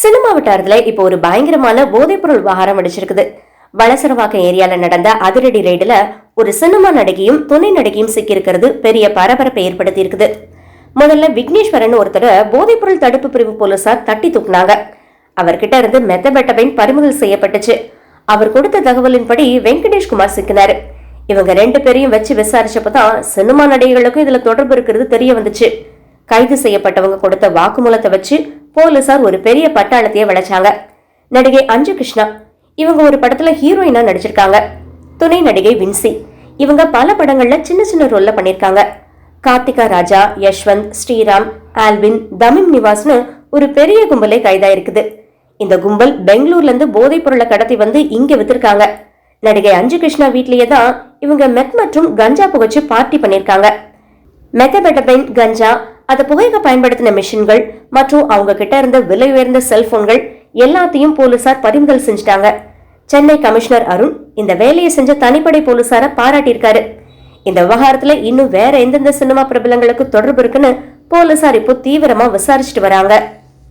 Cinema வட்டாரத்துல இப்போ ஒரு பயங்கரமான போதைப்பொருள் விவகாரம் அடிச்சிருக்குது. வளசரவாக்கம் ஏரியால நடந்த அதிரடி ரெய்டுல ஒரு சினிமா நடிகையும் துணை நடிகையும் சிக்கியிருக்கிறது பெரிய பரபரப்பை ஏற்படுத்தி இருக்குது முதல்ல விக்னேஸ்வரன் ஒருத்தர் போதைப்பொருள் தடுப்பு பிரிவு போலீசார் தட்டி தூக்குனாங்க. அவர்கிட்ட இருந்து மெத்தபெட்டபைன் பறிமுதல் செய்யப்பட்டுச்சு. அவர் கொடுத்த தகவலின்படி வெங்கடேஷ்குமார் சிக்கினாரு. இவங்க ரெண்டு பேரையும் வச்சு விசாரிச்சப்பதான் சினிமா நடிகைகளுக்கும் இதுல தொடர்பு இருக்கிறது தெரிய வந்துச்சு. கைது செய்யப்பட்டவங்க கொடுத்த வாக்குமூலத்தை வச்சு போலீசார் ஒரு பெரிய பட்டாளத்தையே விளைச்சாங்க. நடிகை அஞ்சு கிருஷ்ணா இவங்க ஒரு படத்துல ஹீரோயினா நடிச்சிருக்காங்க. துணை நடிகை வின்சி இவங்க பல படங்கள்ல சின்ன சின்ன ரோல்ல பண்ணிருக்காங்க. கார்த்திகா ராஜா யஷ்வந்த் ஸ்ரீராம் ஆல்வின் தமிம் நிவாஸ்னு ஒரு பெரிய கும்பலே கைதாயிருக்குது. இந்த கும்பல் பெங்களூர்ல இருந்து போதைப் பொருளை கடத்தி வந்து இங்க வித்திருக்காங்க. நடிகை அஞ்சு கிருஷ்ணா வீட்லயே தான் இவங்க மெத் மற்றும் கஞ்சா புகைச்சு பார்ட்டி பண்ணிருக்காங்க. மெத்தபெட்டபைன் கஞ்சா அதை புகைக்க பயன்படுத்தின மிஷின்கள் மற்றும் அவங்க கிட்ட இருந்த விலை உயர்ந்த செல்போன்கள் எல்லாத்தையும் போலீசார் பறிமுதல் செஞ்சுட்டாங்க. சென்னை கமிஷனர் அருண் இந்த வேலையை செஞ்ச தனிப்படை போலீசார பாராட்டியிருக்காரு. இந்த விவகாரத்துல இன்னும் வேற எந்தெந்த சினிமா பிரபலங்களுக்கு தொடர்பு இருக்குன்னு போலீசார் இப்போ தீவிரமா விசாரிச்சுட்டு வராங்க.